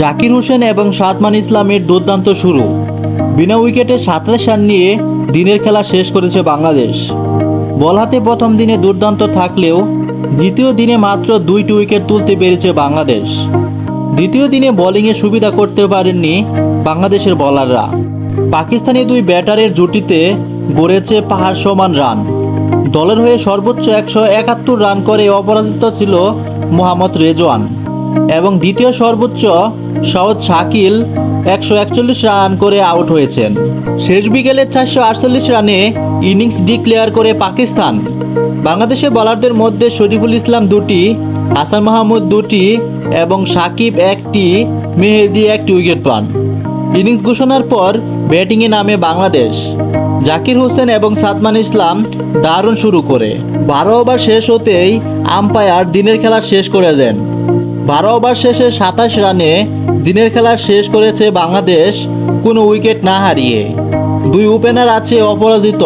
জাকির হোসেন এবং সাদমান ইসলামের দুর্দান্ত শুরু। বিনা উইকেটে সাতাশ রান নিয়ে দিনের খেলা শেষ করেছে বাংলাদেশ। বল হাতে প্রথম দিনে দুর্দান্ত থাকলেও দ্বিতীয় দিনে মাত্র দুইটি উইকেট তুলতে পেরেছে বাংলাদেশ। দ্বিতীয় দিনে বোলিংয়ে সুবিধা করতে পারেননি বাংলাদেশের বোলাররা। পাকিস্তানি দুই ব্যাটারের জুটিতে গড়েছে পাহাড় সমান রান। দলের হয়ে সর্বোচ্চ একশো একাত্তর রান করে অপরাজিত ছিল মোহাম্মদ রেজওয়ান। এবং দ্বিতীয় সর্বোচ্চ সহজ শাকিল একশো একচল্লিশ রান করে আউট হয়েছেন। শেষ বিকেলে চারশো আটচল্লিশ রানে ইনিংস ডিক্লেয়ার করে পাকিস্তান। বাংলাদেশের বলারদের মধ্যে শরীফুল ইসলাম দুটি, হাসান মাহমুদ দুটি এবং সাকিব একটি, মেহেদি একটি উইকেট পান। ইনিংস ঘোষণার পর ব্যাটিংয়ে নামে বাংলাদেশ। জাকির হোসেন এবং সাদমান ইসলাম দারুণ শুরু করে। বারো ওভার শেষ হতেই আম্পায়ার দিনের খেলা শেষ করে দেন। বারো ওভার শেষে সাতাশ রানে দিনের খেলা শেষ করেছে বাংলাদেশ, কোনো উইকেট না হারিয়ে। দুই ওপেনার আছে অপরাজিত।